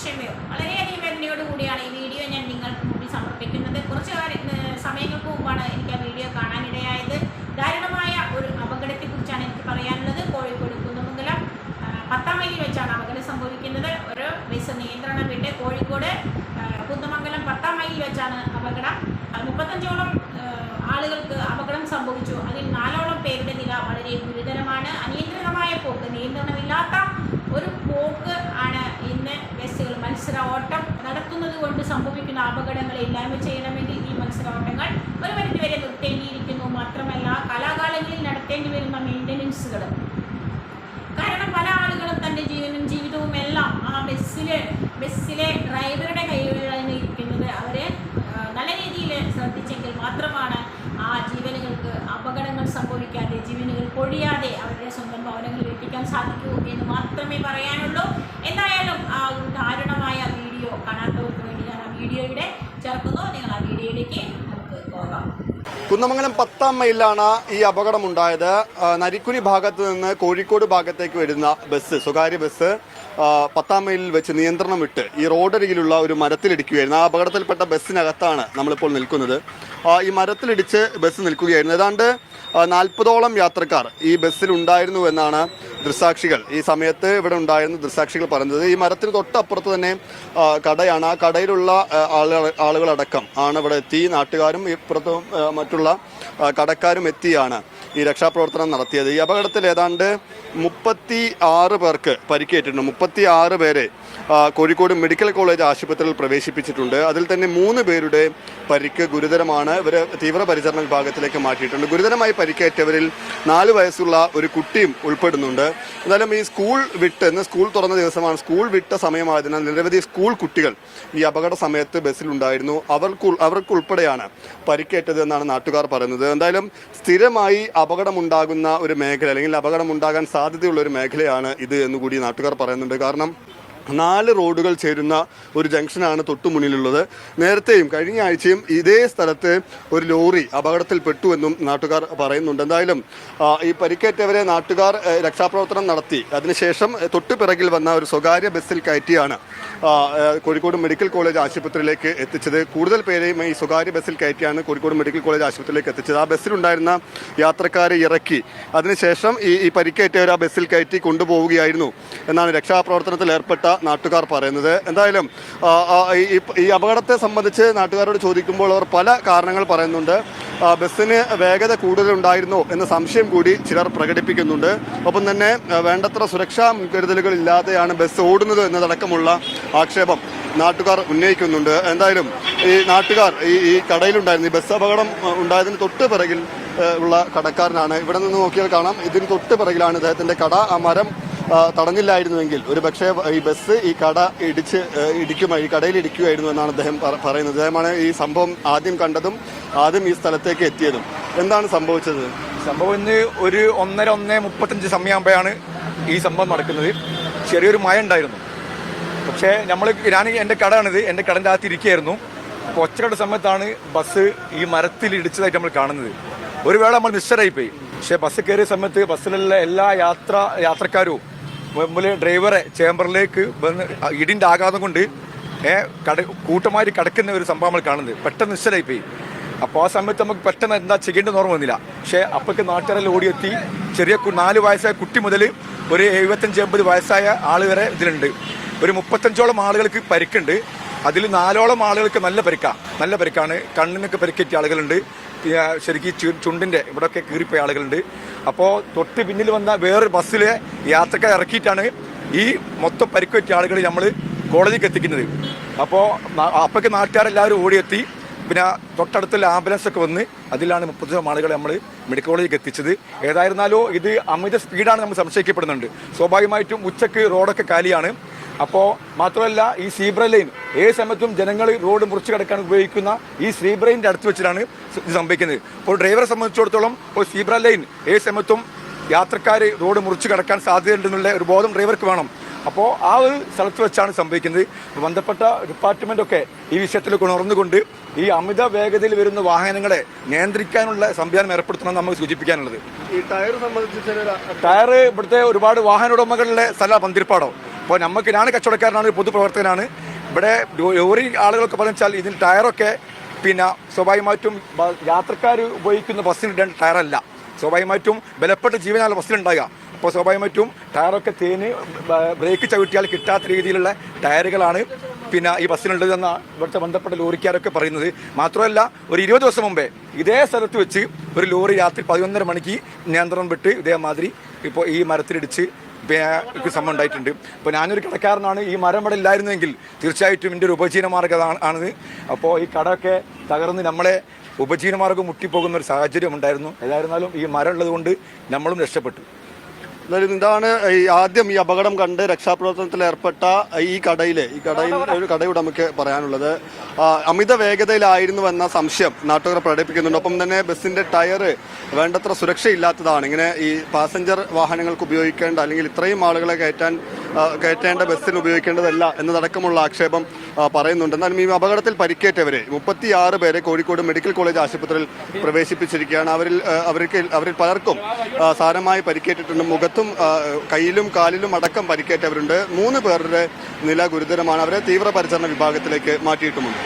ക്ഷമയോ വളരെയധികം വേദനയോട് കൂടിയാണ് ഈ വീഡിയോ ഞാൻ നിങ്ങൾക്ക് മുമ്പിൽ സമർപ്പിക്കുന്നത്. കുറച്ച് സമയങ്ങൾക്ക് മുമ്പാണ് എനിക്ക് ആ വീഡിയോ കാണാനിടയായത്. ദാരുണമായ ഒരു അപകടത്തെക്കുറിച്ചാണ് എനിക്ക് പറയാനുള്ളത്. കോഴിക്കോട് കുന്നമംഗലം പത്താം മൈലിൽ വെച്ചാണ് അപകടം സംഭവിക്കുന്നത്. ഒരു ബസ് നിയന്ത്രണം വിട്ട് കോഴിക്കോട് കുന്നമംഗലം പത്താം മൈലിൽ വെച്ചാണ് അപകടം. മുപ്പത്തഞ്ചോളം ആളുകൾക്ക് അപകടം സംഭവിച്ചു. അതിൽ നാലോളം പേരുടെ നില വളരെ ഗുരുതരമാണ്. അനിയന്ത്രിതമായ പോക്ക് നിയന്ത്രണമില്ലാത്ത ഒരു പോക്ക് ആണ് ഇന്ന് ബസ്സുകൾ മത്സര ഓട്ടം നടത്തുന്നത് കൊണ്ട് സംഭവിക്കുന്ന അപകടങ്ങളെ ഇല്ലായ്മ ചെയ്യണമെങ്കിൽ ഈ മത്സര ഓട്ടങ്ങൾ ഒരു പരിധിവരെ നിർത്തേണ്ടിയിരിക്കുന്നു. മാത്രമല്ല കലാകാലങ്ങളിൽ നടത്തേണ്ടി വരുന്ന മെയിന്റനൻസുകൾ കാരണം പല ആളുകളും തന്റെ ജീവനും ജീവിതവും എല്ലാം ആ ബസ്സിലെ ബസ്സിലെ ഡ്രൈവറുടെ കൈകളിലാണ് ഇരിക്കുന്നത്. അവർ നല്ല രീതിയിൽ ശ്രദ്ധിച്ചെങ്കിൽ മാത്രമാണ് ആ ജീവനുകൾക്ക് അപകടങ്ങൾ സംഭവിക്കാതെ ജീവനുകൾ പൊഴിയാതെ അവരുടെ സ്വന്തം ഭവനങ്ങളിൽ എത്തിക്കാൻ സാധിക്കൂ എന്ന് മാത്രമേ പറയാനുള്ളൂ എന്തായാലും ആ ഒരു ദാരുണമായ വീഡിയോ കാണാത്തവർക്ക് വേണ്ടി ഞാൻ ആ വീഡിയോയുടെ ചേർക്കുന്നു നിങ്ങൾ ആ വീഡിയോയിലേക്ക് നമുക്ക് പോകാം കുന്നമംഗലം പത്താം മൈലിലാണ് ഈ അപകടമുണ്ടായത്. നരിക്കുനി ഭാഗത്ത് നിന്ന് കോഴിക്കോട് ഭാഗത്തേക്ക് വരുന്ന ബസ് സ്വകാര്യ ബസ് പത്താം മൈലിൽ വെച്ച് നിയന്ത്രണം വിട്ട് ഈ റോഡരികിലുള്ള ഒരു മരത്തിലിടിക്കുകയായിരുന്നു. ആ അപകടത്തിൽപ്പെട്ട ബസ്സിനകത്താണ് നമ്മളിപ്പോൾ നിൽക്കുന്നത്. ഈ മരത്തിലിടിച്ച് ബസ് നിൽക്കുകയായിരുന്നു. ഏതാണ്ട് നാൽപ്പതോളം യാത്രക്കാർ ഈ ബസ്സിൽ ഉണ്ടായിരുന്നു എന്നാണ് ദൃസാക്ഷികൾ ഈ സമയത്ത് ഇവിടെ ഉണ്ടായിരുന്ന ദൃസാക്ഷികൾ പറഞ്ഞത് ഈ മരത്തിന് തൊട്ടപ്പുറത്ത് തന്നെ കടയാണ്. ആ കടയിലുള്ള ആളുകളടക്കം ആണ് ഇവിടെ എത്തി. നാട്ടുകാരും ഇപ്പുറത്തും മറ്റുള്ള കടക്കാരും എത്തിയാണ്. ഈ രക്ഷാപ്രവർത്തനം നടത്തിയത്. ഈ അപകടത്തിൽ ഏതാണ്ട് മുപ്പത്തി ആറ് പേർക്ക് പരിക്കേറ്റിട്ടുണ്ട്. മുപ്പത്തി ആറ് പേരെ കോഴിക്കോട് മെഡിക്കൽ കോളേജ് ആശുപത്രിയിൽ പ്രവേശിപ്പിച്ചിട്ടുണ്ട്. അതിൽ തന്നെ മൂന്ന് പേരുടെ പരിക്ക് ഗുരുതരമാണ്. ഇവരെ തീവ്രപരിചരണ വിഭാഗത്തിലേക്ക് മാറ്റിയിട്ടുണ്ട്. ഗുരുതരമായി പരിക്കേറ്റവരിൽ നാല് വയസ്സുള്ള ഒരു കുട്ടിയും ഉൾപ്പെടുന്നുണ്ട്. എന്നാലും ഈ സ്കൂൾ വിട്ട് ഇന്ന് സ്കൂൾ തുറന്ന ദിവസമാണ്. സ്കൂൾ വിട്ട സമയമായതിനാൽ നിരവധി സ്കൂൾ കുട്ടികൾ ഈ അപകട സമയത്ത് ബസ്സിലുണ്ടായിരുന്നു. അവർക്ക് അവർക്കുൾപ്പെടെയാണ് പരിക്കേറ്റത് എന്നാണ് നാട്ടുകാർ പറയുന്നത്. എന്തായാലും സ്ഥിരമായി അപകടമുണ്ടാകുന്ന ഒരു മേഖല അല്ലെങ്കിൽ അപകടമുണ്ടാകാൻ സാധ്യതയുള്ള ഒരു മേഖലയാണ് ഇത് എന്നുകൂടി നാട്ടുകാർ പറയുന്നുണ്ട്. കാരണം നാല് റോഡുകൾ ചേരുന്ന ഒരു ജംഗ്ഷനാണ് തൊട്ടു മുന്നിലുള്ളത്. നേരത്തെയും കഴിഞ്ഞ ആഴ്ചയും ഇതേ സ്ഥലത്ത് ഒരു ലോറി അപകടത്തിൽപ്പെട്ടു എന്നും നാട്ടുകാർ പറയുന്നുണ്ട്. എന്തായാലും ഈ പരിക്കേറ്റവരെ നാട്ടുകാർ രക്ഷാപ്രവർത്തനം നടത്തി. അതിനുശേഷം തൊട്ടു പിറകിൽ വന്ന ഒരു സ്വകാര്യ ബസ്സിൽ കയറ്റിയാണ് കോഴിക്കോട് മെഡിക്കൽ കോളേജ് ആശുപത്രിയിലേക്ക് എത്തിച്ചത്. കൂടുതൽ പേരെയും ഈ സ്വകാര്യ ബസ്സിൽ കയറ്റിയാണ് കോഴിക്കോട് മെഡിക്കൽ കോളേജ് ആശുപത്രിയിലേക്ക് എത്തിച്ചത്. ആ ബസ്സിലുണ്ടായിരുന്ന യാത്രക്കാരെ ഇറക്കി. അതിനുശേഷം ഈ പരിക്കേറ്റവർ ആ ബസ്സിൽ കയറ്റി കൊണ്ടുപോവുകയായിരുന്നു എന്നാണ് രക്ഷാപ്രവർത്തനത്തിൽ ഏർപ്പെട്ട നാട്ടുകാർ പറയുന്നത്. എന്തായാലും ഈ- അപകടത്തെ സംബന്ധിച്ച് നാട്ടുകാരോട് ചോദിക്കുമ്പോൾ അവർ പല കാരണങ്ങൾ പറയുന്നുണ്ട്. ബസ്സിന് വേഗത കൂടുതലുണ്ടായിരുന്നു എന്ന സംശയം കൂടി ചിലർ പ്രകടിപ്പിക്കുന്നുണ്ട്. ഒപ്പം തന്നെ വേണ്ടത്ര സുരക്ഷാ മുൻകരുതലുകൾ ഇല്ലാതെയാണ് ബസ് ഓടുന്നത് എന്നതടക്കമുള്ള ആക്ഷേപം നാട്ടുകാർ ഉന്നയിക്കുന്നുണ്ട്. എന്തായാലും ഈ നാട്ടുകാർ ഈ ഈ കടയിലുണ്ടായിരുന്നു ഈ ബസ് അപകടം ഉണ്ടായതിന് തൊട്ട് പിറകിൽ ഉള്ള കടക്കാരനാണ്. ഇവിടെ നിന്ന് നോക്കിയാൽ കാണാം. ഇതിന് തൊട്ട് പിറകിലാണ് ഇദ്ദേഹത്തിന്റെ കട. ആ മരം തടഞ്ഞില്ലായിരുന്നുവെങ്കിൽ ഒരു പക്ഷേ ഈ ബസ് ഈ കട ഇടിച്ച് ഇടിക്കുമോ ഈ കടയിൽ ഇടിക്കുമായിരുന്നു എന്നാണ് അദ്ദേഹം പറയുന്നത്. അദ്ദേഹമാണ് ഈ സംഭവം ആദ്യം കണ്ടതും ആദ്യം ഈ സ്ഥലത്തേക്ക് എത്തിയതും. എന്താണ് സംഭവിച്ചത്? സംഭവം ഇന്ന് ഒരു ഒന്നര ഒന്നേ മുപ്പത്തഞ്ച് സമയമാകുമ്പോഴാണ് ഈ സംഭവം നടക്കുന്നത്. ചെറിയൊരു മഴ ഉണ്ടായിരുന്നു. പക്ഷേ നമ്മൾ ഞാൻ എന്റെ കടയാണിത്. എന്റെ കടന്റെ അകത്ത് ഇരിക്കുകയായിരുന്നു. അപ്പോൾ ഒച്ചയുടെ സമയത്താണ് ബസ് ഈ മരത്തിൽ ഇടിച്ചതായിട്ട് നമ്മൾ കാണുന്നത്. ഒരു വേള നമ്മൾ മിസ്റ്ററായിപ്പോയി പക്ഷേ ബസ് കയറിയ സമയത്ത് ബസ്സിലുള്ള എല്ലാ യാത്ര യാത്രക്കാരും മുമ്പിൽ ഡ്രൈവറെ ചേംബറിലേക്ക് വന്ന് ഇടിന്റെ ആഘാതം കൊണ്ട് കട കൂട്ടമായി കിടക്കുന്ന ഒരു സംഭവം നമ്മൾ കാണുന്നത്. പെട്ടെന്ന് നിശ്ചലായിപ്പോയി. അപ്പോൾ ആ സമയത്ത് നമുക്ക് പെട്ടെന്ന് എന്താ ചെയ്യേണ്ടതെന്ന് ഓർമ്മ വന്നില്ല. പക്ഷേ അപ്പോഴേക്ക് നാട്ടുകാരെല്ലാം ഓടിയെത്തി. ചെറിയ നാല് വയസ്സായ കുട്ടി മുതൽ ഒരു എഴുപത്തഞ്ച് എൺപത് വയസ്സായ ആൾ വരെ ഇതിലുണ്ട്. ഒരു മുപ്പത്തഞ്ചോളം ആളുകൾക്ക് പരിക്കുണ്ട്. അതിൽ നാലോളം ആളുകൾക്ക് നല്ല പരിക്കാണ് നല്ല പരിക്കാണ്. കണ്ണിനൊക്കെ പരിക്കേറ്റിയ ആളുകളുണ്ട്. ശരിക്കും ചുണ്ടിന്റെ ഇവിടെയൊക്കെ കീറിപ്പോയ ആളുകളുണ്ട്. അപ്പോൾ തൊട്ട് പിന്നിൽ വന്ന വേറൊരു ബസ്സിലെ യാത്രക്കാർ ഇറക്കിയിട്ടാണ് ഈ മൊത്തം പരിക്കേറ്റ ആളുകൾ നമ്മൾ കോളേജിലേക്ക് എത്തിക്കുന്നത്. അപ്പോൾ അപ്പോഴേക്ക് നാട്ടുകാരെല്ലാവരും ഓടിയെത്തി. പിന്നെ തൊട്ടടുത്തുള്ള ആംബുലൻസ് ഒക്കെ വന്ന് അതിലാണ് മുപ്പത്തഞ്ചോളം ആളുകളെ നമ്മൾ മെഡിക്കൽ കോളേജിലേക്ക് എത്തിച്ചത്. ഏതായിരുന്നാലോ ഇത് അമിത സ്പീഡാണ് നമ്മൾ സംശയിക്കപ്പെടുന്നുണ്ട്. സ്വാഭാവികമായിട്ടും ഉച്ചയ്ക്ക് റോഡൊക്കെ കാലിയാണ്. അപ്പോൾ മാത്രമല്ല ഈ സീബ്ര ലൈൻ ഏത് സമയത്തും ജനങ്ങൾ റോഡ് മുറിച്ച് കിടക്കാൻ ഉപയോഗിക്കുന്ന ഈ സീബ്രയിന്റെ അടുത്ത് വെച്ചിട്ടാണ് ഇത് സംഭവിക്കുന്നത്. അപ്പോൾ ഡ്രൈവറെ സംബന്ധിച്ചിടത്തോളം ഇപ്പോൾ സീബ്ര ലൈൻ ഏത് സമയത്തും യാത്രക്കാർ റോഡ് മുറിച്ച് കിടക്കാൻ സാധ്യതയുണ്ടെന്നുള്ള ഒരു ബോധം ഡ്രൈവർക്ക് വേണം. അപ്പോൾ ആ ഒരു സ്ഥലത്ത് വെച്ചാണ് സംഭവിക്കുന്നത്. ബന്ധപ്പെട്ട ഡിപ്പാർട്ട്മെന്റൊക്കെ ഈ വിഷയത്തിൽ ഉണർന്നുകൊണ്ട് ഈ അമിത വേഗതയിൽ വരുന്ന വാഹനങ്ങളെ നിയന്ത്രിക്കാനുള്ള സംവിധാനം ഏർപ്പെടുത്തണം നമുക്ക് സൂചിപ്പിക്കാനുള്ളത്. ഈ ടയർ സംബന്ധിച്ച് ടയർ ഇവിടുത്തെ ഒരുപാട് വാഹന ഉടമകളുടെ സ്ഥല പന്തിരിപ്പാടോ. അപ്പോൾ നമുക്ക് ഞാൻ കച്ചവടക്കാരനാണ് ഒരു പൊതുപ്രവർത്തകനാണ്. ഇവിടെ ലോറി ആളുകളൊക്കെ പറഞ്ഞാൽ ഇതിന് ടയറൊക്കെ പിന്നെ സ്വാഭാവികമായിട്ടും യാത്രക്കാർ ഉപയോഗിക്കുന്ന ബസ്സിന് ഇടേണ്ട ടയറല്ല. സ്വാഭാവികമായിട്ടും ബലപ്പെട്ട ജീവനാണ് ബസ്സിലുണ്ടാകുക അപ്പോൾ സ്വാഭാവികമായിട്ടും ടയറൊക്കെ തേന് ബ്രേക്ക് ചവിട്ടിയാൽ കിട്ടാത്ത രീതിയിലുള്ള ടയറുകളാണ് പിന്നെ ഈ ബസ്സിനുള്ളതെന്ന ഇവിടുത്തെ ബന്ധപ്പെട്ട ലോറിക്കാരൊക്കെ പറയുന്നത്. മാത്രമല്ല ഒരു ഇരുപത് ദിവസം മുമ്പേ ഇതേ സ്ഥലത്ത് വെച്ച് ഒരു ലോറി രാത്രി പതിനൊന്നര മണിക്ക് നിയന്ത്രണം വിട്ട് ഇതേമാതിരി ഇപ്പോൾ ഈ മരത്തിലിടിച്ച് സംഭവം ഉണ്ടായിട്ടുണ്ട്. അപ്പോൾ ഞാനൊരു കടക്കാരനാണ്. ഈ മരം ഇവിടെ ഇല്ലായിരുന്നെങ്കിൽ തീർച്ചയായിട്ടും എന്റെ ഒരു ഉപജീവനമാർഗം ആണത്. അപ്പോൾ ഈ കടയൊക്കെ തകർന്ന് നമ്മളെ ഉപജീവനമാർഗം മുട്ടിപ്പോകുന്ന ഒരു സാഹചര്യം ഉണ്ടായിരുന്നു. ഏതായിരുന്നാലും ഈ മരം ഉള്ളതുകൊണ്ട് നമ്മളും രക്ഷപ്പെട്ടു. ഇതാണ് ഈ ആദ്യം ഈ അപകടം കണ്ട് രക്ഷാപ്രവർത്തനത്തിൽ ഏർപ്പെട്ട ഈ കടയിലെ ഈ കടയിൽ ഒരു കടയുടമയ്ക്ക് പറയാനുള്ളത്. അമിത വേഗതയിലായിരുന്നു എന്ന സംശയം നാട്ടുകാർ പ്രകടിപ്പിക്കുന്നുണ്ട്. ഒപ്പം തന്നെ ബസ്സിന്റെ ടയർ വേണ്ടത്ര സുരക്ഷയില്ലാത്തതാണ്. ഇങ്ങനെ ഈ പാസഞ്ചർ വാഹനങ്ങൾക്ക് ഉപയോഗിക്കേണ്ട അല്ലെങ്കിൽ ഇത്രയും ആളുകളെ കയറ്റാൻ കയറ്റേണ്ട ബസ്സിന് ഉപയോഗിക്കേണ്ടതല്ല എന്നതടക്കമുള്ള ആക്ഷേപം പറയുന്നുണ്ട്. എന്നാലും ഈ അപകടത്തിൽ പരിക്കേറ്റവരെ മുപ്പത്തിയാറ് പേരെ കോഴിക്കോട് മെഡിക്കൽ കോളേജ് ആശുപത്രിയിൽ പ്രവേശിപ്പിച്ചിരിക്കുകയാണ്. അവരിൽ അവർക്ക് അവരിൽ പലർക്കും സാരമായി പരിക്കേറ്റിട്ടുണ്ട്. മുഖത്തും കയ്യിലും കാലിലും അടക്കം പരിക്കേറ്റവരുണ്ട്. മൂന്ന് പേരുടെ നില ഗുരുതരമാണ്. അവരെ തീവ്രപരിചരണ വിഭാഗത്തിലേക്ക് മാറ്റിയിട്ടുമുണ്ട്.